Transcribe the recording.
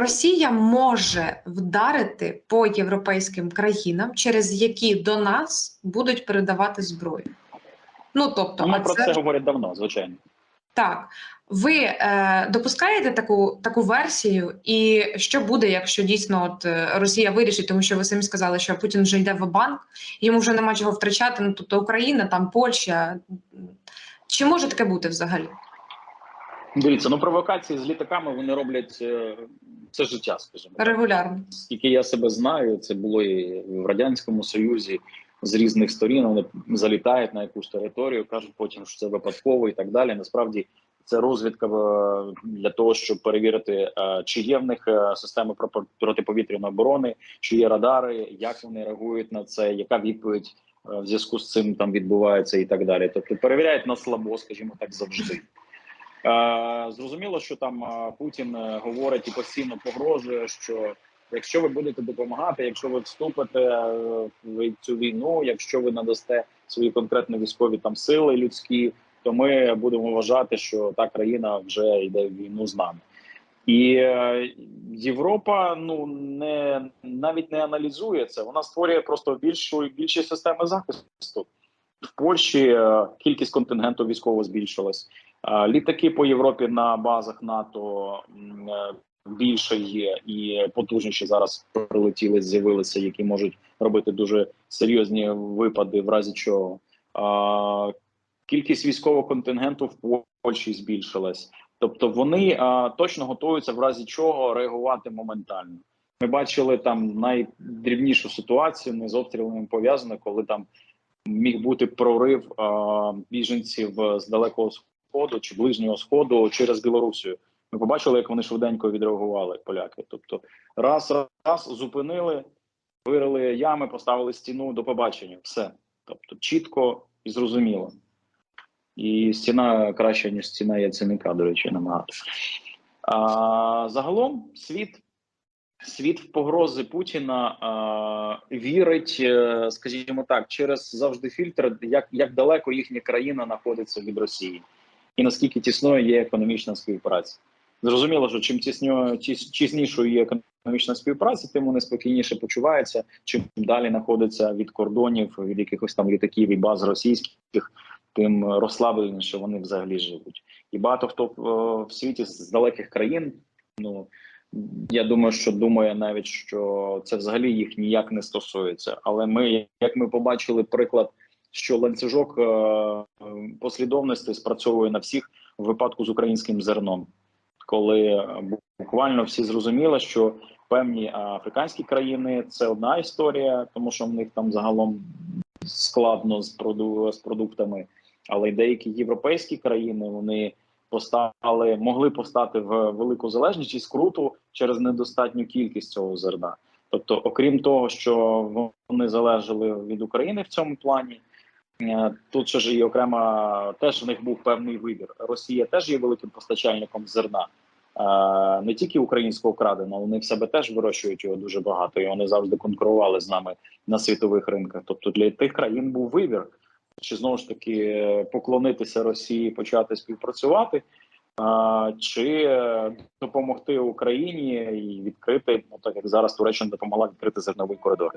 Росія може вдарити по європейським країнам, через які до нас будуть передавати зброю. Ну тобто, Вони а про це це говорять давно, звичайно. так. Ви е, допускаєте таку таку версію, і що буде, якщо дійсно от е, Росія вирішить, тому що ви самі сказали, що Путін вже йде в банк, йому вже нема чого втрачати. Ну тобто Україна, там Польща. Чи може таке бути взагалі? Дивіться, ну провокації з літаками вони роблять е, все життя, скажімо. Регулярно. Скільки я себе знаю, це було і в радянському союзі з різних сторін. Вони залітають на якусь територію, кажуть потім, що це випадково і так далі. Насправді це розвідка е, для того, щоб перевірити, е, чи є в них е, системи протиповітряної оборони, чи є радари, як вони реагують на це, яка відповідь в зв'язку з цим там відбувається, і так далі. Тобто перевіряють на слабо, скажімо так, завжди. Е, Зрозуміло, що там е, Путін е, говорить і постійно погрожує, що якщо ви будете допомагати, якщо ви вступите в цю війну, якщо ви надасте свої конкретні військові там сили людські, то ми будемо вважати, що та країна вже йде в війну з нами. І Європа ну не навіть не аналізує це. Вона створює просто більшу більші системи захисту. В Польщі кількість контингенту військово збільшилась. Е, Літаки по Європі на базах НАТО е, більше є і потужніші зараз прилетіли, з'явилися, які можуть робити дуже серйозні випади, в разі чого. Е, Кількість військового контингенту в Польщі збільшилась. Тобто вони точно готуються в разі чого реагувати моментально. Ми бачили там найдрібнішу ситуацію, не з обстрілами пов'язано, коли там міг бути прорив біженців з далекого сходу чи ближнього сходу через Білорусію. Ми побачили, як вони швиденько відреагували поляки. Тобто, раз, раз зупинили, вирили ями, поставили стіну до побачення. Все. Тобто, чітко і зрозуміло. І стіна краща, ніж стіна Яценюка, до речі, набагато. А, загалом світ, світ в погрози Путіна а, вірить, е, скажімо так, через завжди фільтр, як, як далеко їхня країна знаходиться від Росії, і наскільки тісною є економічна співпраця. Зрозуміло, що чим тісньо, тіс, тіснішою є економічна співпраця, тим вони спокійніше почуваються, чим далі знаходиться від кордонів, від якихось там літаків і баз російських тим розслабленіше вони взагалі живуть. І багато хто е, в світі з далеких країн. Ну я думаю, що думає навіть, що це взагалі їх ніяк не стосується. Але ми, як ми побачили, приклад, що ланцюжок е, послідовності спрацьовує на всіх в випадку з українським зерном, коли буквально всі зрозуміли, що певні африканські країни це одна історія, тому що в них там загалом складно з проду з продуктами. Але й деякі європейські країни вони постали, могли постати в велику залежність і скруту через недостатню кількість цього зерна. Тобто, окрім того, що вони залежали від України в цьому плані, е, тут ще ж і окрема теж в них був певний вибір. Росія теж є великим постачальником зерна. Е, Не тільки українського краденого, вони в себе теж вирощують його дуже багато, і вони завжди конкурували з нами на світових ринках. Тобто для тих країн був вибір чи знову ж таки е, поклонитися Росії, почати співпрацювати, чи е, допомогти Україні і відкрити, ну так як зараз Туреччина допомогла відкрити зерновий коридор.